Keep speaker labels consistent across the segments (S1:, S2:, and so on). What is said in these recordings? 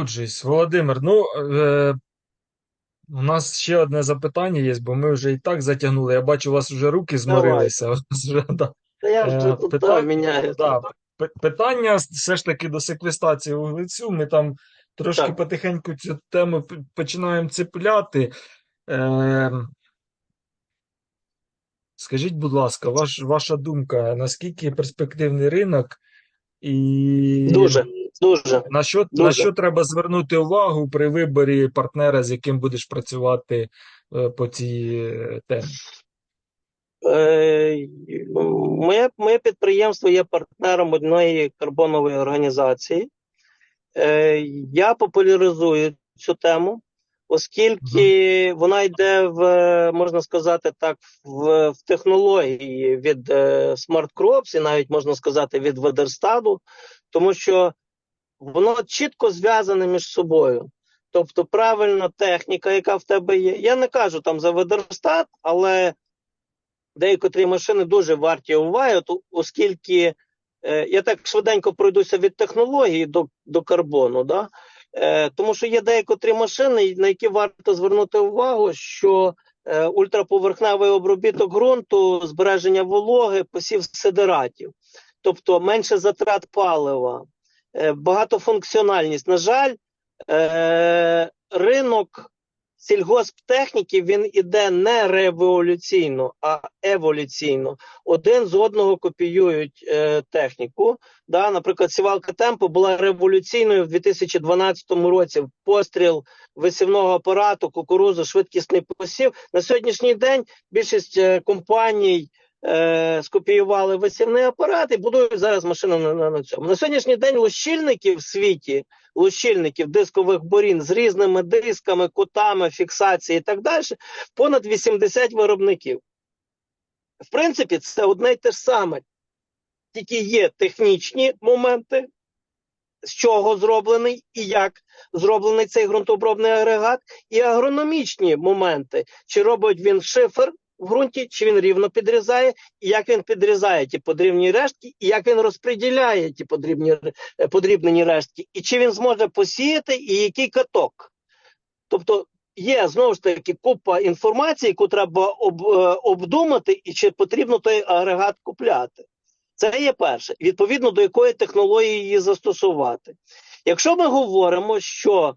S1: Погоджуюсь. Володимир, ну е, у нас ще одне запитання є, бо ми вже і так затягнули. Я бачу, у вас вже руки зморилися. Да.
S2: Та я
S1: Е,
S2: вже тут
S1: питань-
S2: міняю.
S1: Да, питання все ж таки до секвестації вуглецю. Ми там трошки
S2: Так.
S1: потихеньку цю тему починаємо цепляти. Е, скажіть, будь ласка, ваш, ваша думка, наскільки перспективний ринок і
S2: Дуже, дуже.
S1: на що, на що треба звернути увагу при виборі партнера, з яким будеш працювати е, по цій е, темі?
S2: Е, моє, моє підприємство є партнером одної карбонової організації. Я популяризую цю тему, оскільки вона йде в, можна сказати так, в, в технології від Smart Crops і навіть можна сказати від Ведерстаду, тому що воно чітко зв'язане між собою. Тобто правильна техніка, яка в тебе є. Я не кажу там за Ведерстат, але деякі машини дуже варті уваги, оскільки е, я так швиденько пройдуся від технології до, до карбону. Да? Е, тому що є деякі машини, на які варто звернути увагу, що е, ультраповерхневий обробіток ґрунту, збереження вологи, посів сидератів, тобто менше затрат палива, багатофункціональність. На жаль, е, ринок сільгосптехніки він іде не революційно, а еволюційно. Один з одного копіюють е, техніку. Да, наприклад, сівалка темпо була революційною в 2012 році. Постріл висівного апарату, кукурузу, швидкісний посів. На сьогоднішній день більшість е, компаній е, скопіювали висівний апарат і будують зараз машину на, на, на цьому. На сьогоднішній день лущильників в світі, лущильників дискових борін з різними дисками, кутами, фіксації і так далі, понад 80 виробників. В принципі, це одне й те ж саме. Тільки є технічні моменти, з чого зроблений і як зроблений цей ґрунтообробний агрегат, і агрономічні моменти, чи робить він шифер в ґрунті, чи він рівно підрізає, і як він підрізає ті подрібні рештки, і як він розподіляє ті подрібні, е, подрібнені рештки, і чи він зможе посіяти, і який каток. Тобто є знову ж таки купа інформації, яку треба об, е, обдумати, і чи потрібно той агрегат купляти. Це є перше. Відповідно до якої технології її застосувати. Якщо ми говоримо, що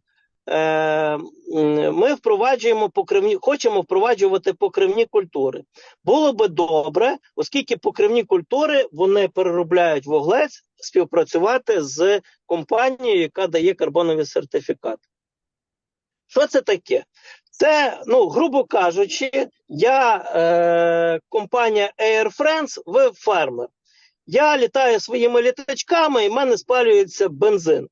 S2: ми впроваджуємо покривні, хочемо впроваджувати покривні культури, було би добре, оскільки покривні культури вони переробляють вуглець, співпрацювати з компанією, яка дає карбонові сертифікати. Що це таке? Це, ну, грубо кажучи, я е, компанія Air France, ви фермер. Я літаю своїми літачками, і в мене спалюється бензин.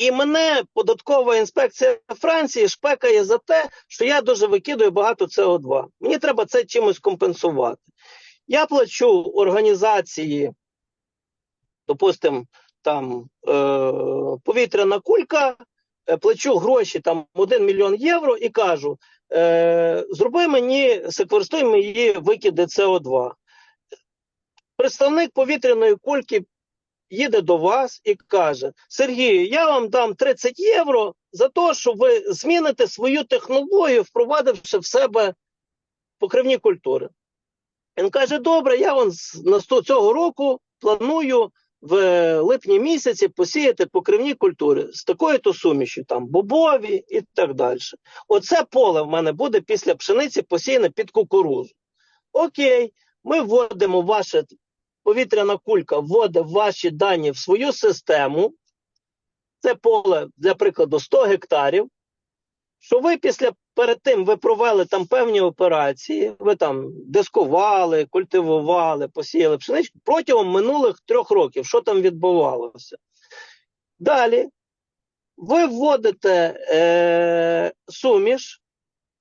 S2: І мене податкова інспекція Франції шпекає за те, що я дуже викидаю багато СО2. Мені треба це чимось компенсувати. Я плачу організації, допустимо, там е, повітряна кулька, е, плачу гроші там 1 мільйон євро і кажу: е, зроби мені, секвеструй мої викиди СО2 представник повітряної кульки їде до вас і каже: Сергію, я вам дам 30 євро за те, що ви зміните свою технологію, впровадивши в себе покривні культури. Він каже: Добре, я вам з цього року планую в липні місяці посіяти покривні культури з такою-то сумішю, там бобові і так далі. Оце поле в мене буде після пшениці посіяне під кукурузу. Окей, ми вводимо ваше повітряна кулька вводить ваші дані в свою систему. Це поле, для прикладу, 100 гектарів. Що ви після перед тим ви провели там певні операції, ви там дискували, культивували, посіяли пшеничку протягом минулих трьох років, що там відбувалося. Далі ви вводите е, суміш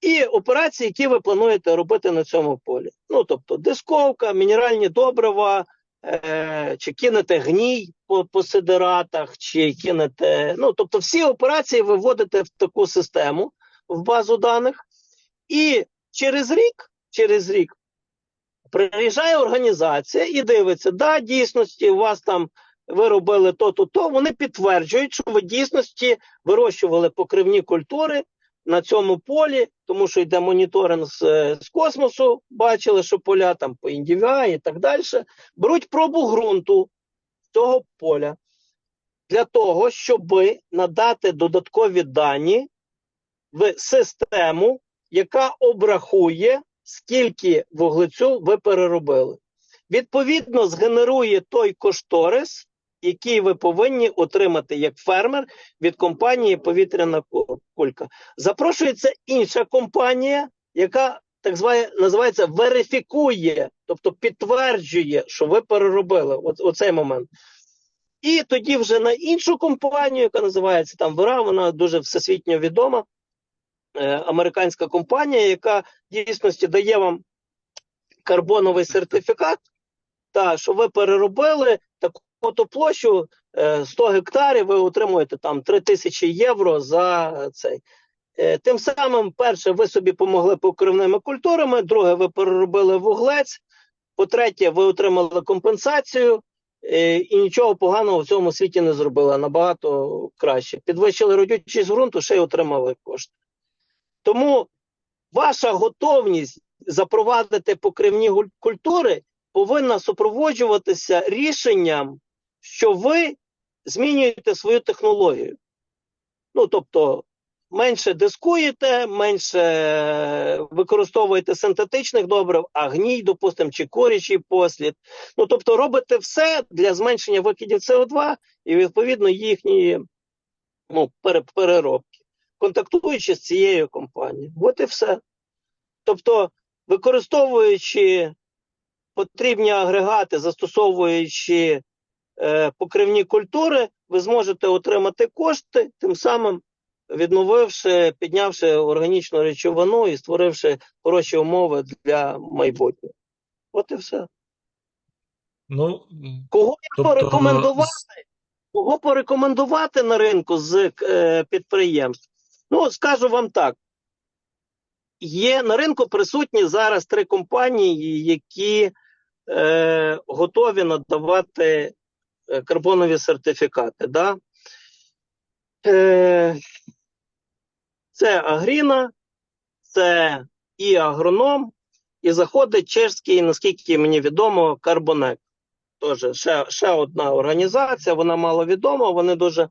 S2: і операції, які ви плануєте робити на цьому полі. Ну, тобто, дисковка, мінеральні добрива, е, чи кинете гній по, по сидератах, чи кинете. Ну, тобто, всі операції ви вводите в таку систему, в базу даних, і через рік, через рік приїжджає організація і дивиться, да, дійсності, у вас там ви робили то, то, то. Вони підтверджують, що ви дійсності вирощували покривні культури на цьому полі, тому що йде моніторинг з, е, з космосу, бачили, що поля там по індивіа і так далі. Беруть пробу ґрунту цього поля для того, щоб надати додаткові дані в систему, яка обрахує, скільки вуглецю ви переробили. Відповідно, згенерує той кошторис, який ви повинні отримати як фермер від компанії Повітряна ку- кулька. Запрошується інша компанія, яка так зває, називається верифікує, тобто підтверджує, що ви переробили От, оцей момент. І тоді вже на іншу компанію, яка називається там Вера, вона дуже всесвітньо відома, е, американська компанія, яка дійсності дає вам карбоновий сертифікат, та що ви переробили площу е, 100 гектарів, ви отримуєте там 3 тисячі євро за цей. Е, Тим самим, перше, ви собі помогли покривними культурами, друге, ви переробили вуглець, по-третє, ви отримали компенсацію е, і нічого поганого в цьому світі не зробили, набагато краще. Підвищили родючість ґрунту, ще й отримали кошти. Тому ваша готовність запровадити покривні культури повинна супроводжуватися рішенням, що ви змінюєте свою технологію. Ну, тобто, менше дискуєте, менше е, використовуєте синтетичних добрив, а гній, допустимо, чи корячий послід. Ну, тобто, робите все для зменшення викидів СО2 і, відповідно, їхньої ну, переробки, контактуючи з цією компанією. От і все. Тобто, використовуючи потрібні агрегати, застосовуючи покривні культури, ви зможете отримати кошти, тим самим відновивши, піднявши органічну речовину і створивши хороші умови для майбутнього. От і все.
S1: Ну,
S2: Кого
S1: тобто,
S2: порекомендувати? Кого порекомендувати на ринку з е, підприємств? Ну, скажу вам так. Є на ринку присутні зараз три компанії, які е, готові надавати е, карбонові сертифікати. Да? Е, це Агріна, це і агроном, і заходить чешський, наскільки мені відомо, Карбонек. Теж ще, ще одна організація, вона мало відома, вони дуже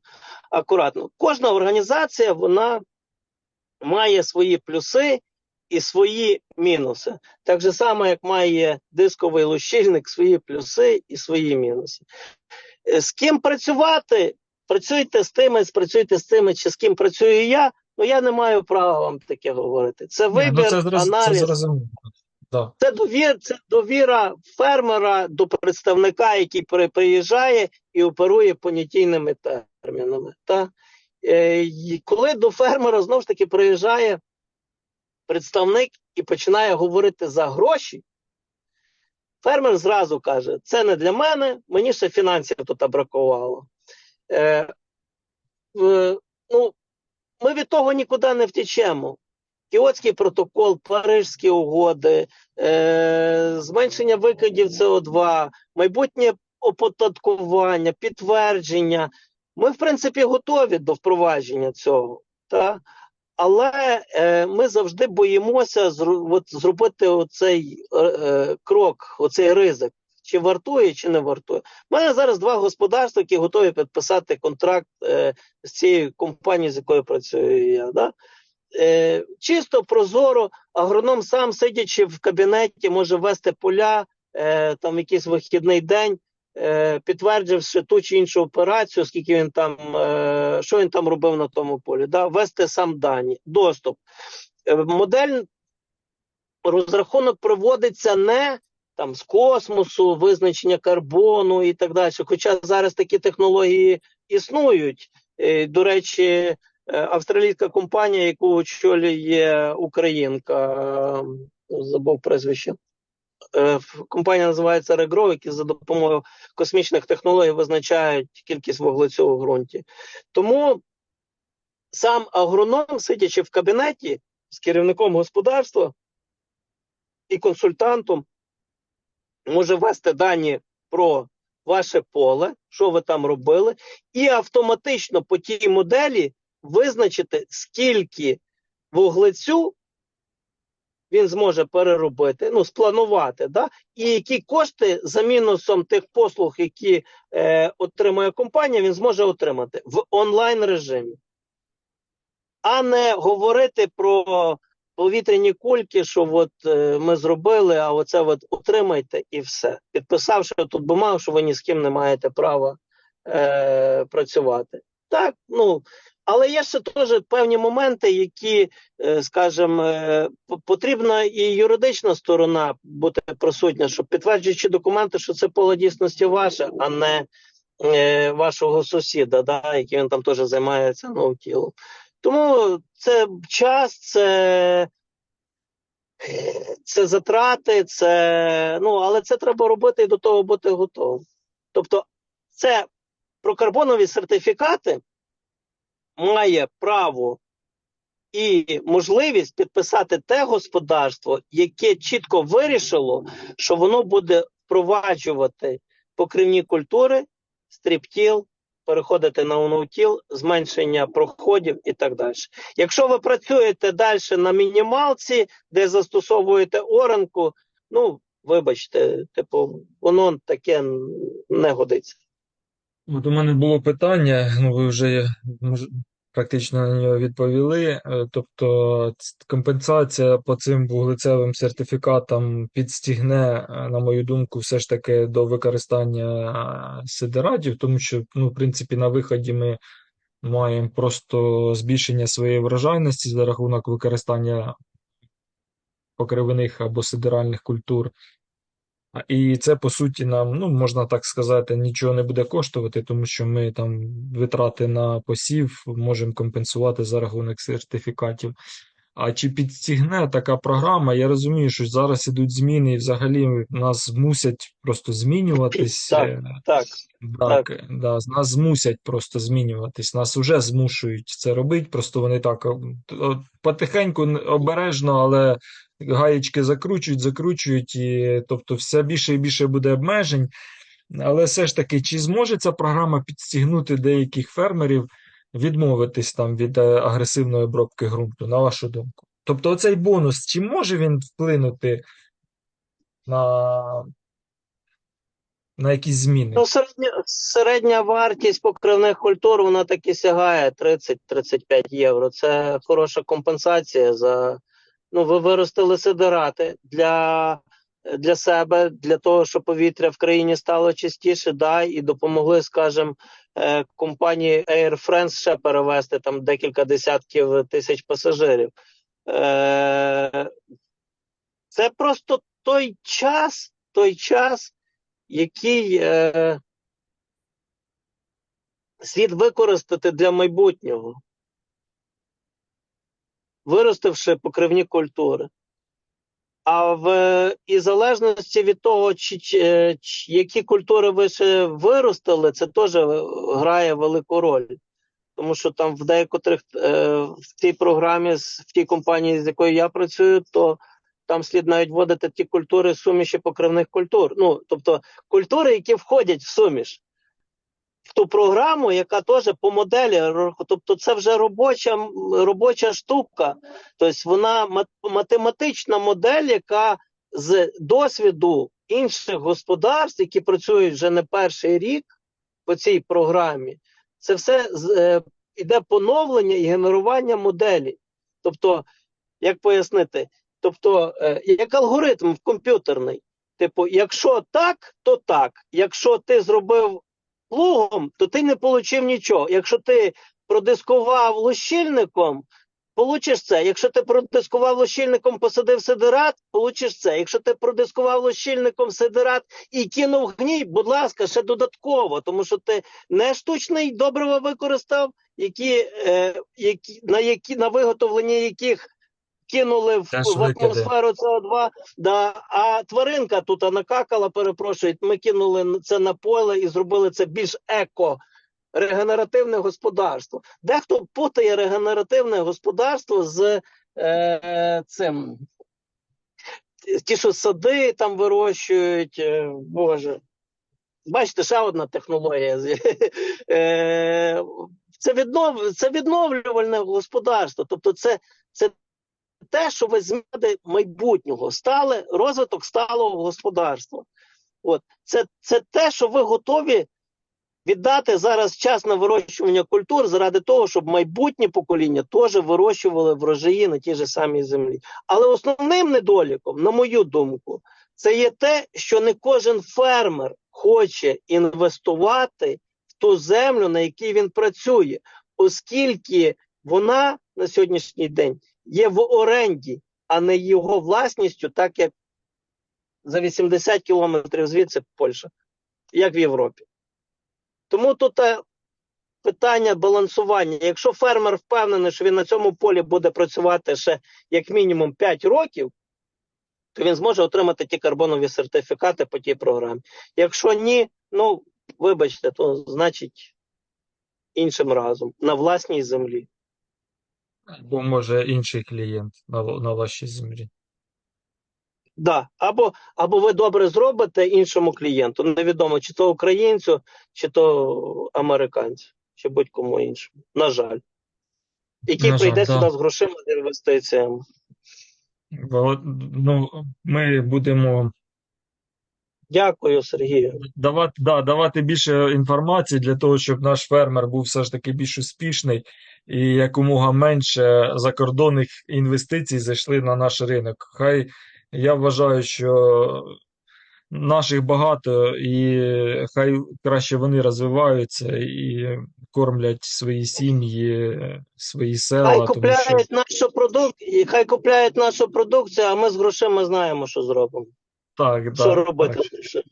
S2: акуратно. Кожна організація вона має свої плюси і свої мінуси. Так же само, як має дисковий лущильник свої плюси і свої мінуси. Е, З ким працювати? Працюйте з тими, спрацюйте з тими, чи з ким працюю я. Ну я не маю права вам таке говорити. Це вибір,
S1: ну, це, це
S2: аналіз.
S1: зрозуміло. Да.
S2: Це довір, це довіра фермера до представника, який при- приїжджає і оперує понятійними термінами. Та? Е, і коли до фермера знову ж таки приїжджає представник і починає говорити за гроші, фермер зразу каже: це не для мене, мені ще фінансів тут бракувало. Е, в- ну, ми від того нікуди не втечемо. Кіотський протокол, Парижські угоди, е, зменшення викидів СО2, майбутнє оподаткування, підтвердження. Ми, в принципі, готові до впровадження цього. Та? Але е, ми завжди боїмося зру, от, зробити оцей е, е, крок, оцей ризик. Чи вартує, чи не вартує. У мене зараз два господарства, які готові підписати контракт е, з цією компанією, з якою працюю я. Да? Е, чисто прозоро, агроном сам, сидячи в кабінеті, може вести поля е, там якийсь вихідний день, е, підтвердивши ту чи іншу операцію, скільки він там, е, що він там робив на тому полі, да? вести сам дані, доступ. Е, модель розрахунок проводиться не там з космосу, визначення карбону і так далі. Хоча зараз такі технології існують. До речі, австралійська компанія, яку очолює Українка, забув прізвище. Е, Компанія називається Regro, які за допомогою космічних технологій визначають кількість вуглецю у ґрунті. Тому сам агроном, сидячи в кабінеті з керівником господарства і консультантом, може ввести дані про ваше поле, що ви там робили, і автоматично по тій моделі визначити, скільки вуглецю він зможе переробити, ну, спланувати, да? і які кошти за мінусом тих послуг, які е, отримує компанія, він зможе отримати в онлайн режимі. А не говорити про повітряні кульки, що от е, ми зробили, а оце от отримайте і все. Підписавши тут бумагу, що ви ні з ким не маєте права е, працювати. Так, ну. Але є ще теж певні моменти, які, е, скажімо, е, потрібна і юридична сторона бути присутня, щоб підтверджуючи документи, що це поле дійсності ваше, а не е, вашого сусіда, да, який він там теж займається ноутілом. Тому це час, це, це затрати, це, ну, але це треба робити і до того бути готовим. Тобто, це прокарбонові сертифікати має право і можливість підписати те господарство, яке чітко вирішило, що воно буде впроваджувати покривні культури, стріптіл, переходити на оноутіл, зменшення проходів і так далі. Якщо ви працюєте далі на мінімалці, де застосовуєте оранку, ну вибачте, типу, воно таке не годиться.
S1: От у мене було питання, ну ви вже практично на нього відповіли. Е, Тобто компенсація по цим вуглецевим сертифікатам підстігне, е, на мою думку, все ж таки до використання е, сидератів, тому що, ну, в принципі, на виході ми маємо просто збільшення своєї врожайності за рахунок використання покривних або сидеральних культур. І це, по суті, нам, ну, можна так сказати, нічого не буде коштувати, тому що ми там витрати на посів можемо компенсувати за рахунок сертифікатів. А чи підстігне така програма? Я розумію, що зараз ідуть зміни, і взагалі нас змусять просто змінюватись.
S2: Так,
S1: Е,
S2: Так,
S1: Так, да, нас змусять просто змінюватись. Нас уже змушують це робити. Просто вони так потихеньку, н- обережно, але гаєчки закручують, закручують, і тобто все більше і більше буде обмежень. Але все ж таки, чи зможе ця програма підстігнути деяких фермерів відмовитись там від е, агресивної обробки ґрунту, на вашу думку? Тобто, оцей бонус, чи може він вплинути на, на якісь зміни?
S2: Ну, середня, середня вартість покривних культур вона таки сягає 30-35 євро. Це хороша компенсація за. Ну, ви виростили сидирати для, для себе, для того, щоб повітря в країні стало чистіше, да, і допомогли, скажімо, компанії Air France ще перевезти там декілька десятків тисяч пасажирів. Е, це просто той час, той час, який е, слід використати для майбутнього, виростивши покривні культури. А в і залежності від того, чи, чи, чи- які культури ви ще виростили, це теж грає велику роль. Тому що там в деякотрих е, в цій програмі, в тій компанії, з якою я працюю, то там слід навіть вводити ті культури суміші покривних культур. Ну, тобто культури, які входять в суміш. В ту програму, яка теж по моделі, тобто це вже робоча, робоча штука. Тобто вона математична модель, яка з досвіду інших господарств, які працюють вже не перший рік по цій програмі, це все з- е, поновлення і генерування моделі. Тобто, як пояснити? Тобто, е, як алгоритм комп'ютерний. Типу, якщо так, то так. Якщо ти зробив плугом, то ти не отримав нічого. Якщо ти продискував лущильником, получиш це. Якщо ти продискував лущильником, посадив сидират, получиш це. Якщо ти продискував лущильником сидират і кинув гній, будь ласка, ще додатково, тому що ти не штучний добриво використав, які, е, які, на, які, на виготовлення яких кинули в, в атмосферу СО2, да, а тваринка тут накакала, перепрошую, ми кинули це на поле і зробили це більш еко. Регенеративне господарство. Дехто путає регенеративне господарство з е, цим. Ті, що сади там вирощують, е, Боже, Бачите, ще одна технологія. Е, Це, віднов, це відновлювальне господарство. Тобто, це, це те, що ви зміни майбутнього, стали, розвиток сталого господарства. От. Це, це те, що ви готові віддати зараз час на вирощування культур заради того, щоб майбутнє покоління теж вирощували врожаї на тій же самій землі. Але основним недоліком, на мою думку, це є те, що не кожен фермер хоче інвестувати в ту землю, на якій він працює, оскільки вона на сьогоднішній день є в оренді, а не його власністю, так як за 80 кілометрів звідси Польща, як в Європі. Тому тут е, питання балансування. Якщо фермер впевнений, що він на цьому полі буде працювати ще як мінімум 5 років, то він зможе отримати ті карбонові сертифікати по тій програмі. Якщо ні, ну вибачте, то значить іншим разом на власній землі.
S1: Бо може інший клієнт на, на вашій землі.
S2: Да. Або, або ви добре зробите іншому клієнту. Невідомо, чи то українцю, чи то американцю, чи будь-кому іншому. На жаль. Який прийде
S1: да.
S2: сюди з грошима з інвестиціями.
S1: Ну, ми будемо
S2: Дякую, Сергію.
S1: давати, да, давати більше інформації для того, щоб наш фермер був все ж таки більш успішний і якомога менше закордонних інвестицій зайшли на наш ринок. Хай я вважаю, що наших багато, і хай краще вони розвиваються і кормлять свої сім'ї, свої села,
S2: Хай
S1: тому що
S2: нашу продукцію, хай купляють нашу продукцію, а ми з грошима знаємо, що зробимо.
S1: Так,
S2: що
S1: так,
S2: робити.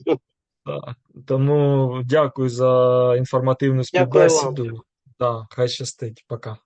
S1: так. Так. Тому дякую за інформативну
S2: Дякую вам.
S1: співбесіду. Да, хай щастить. Пока.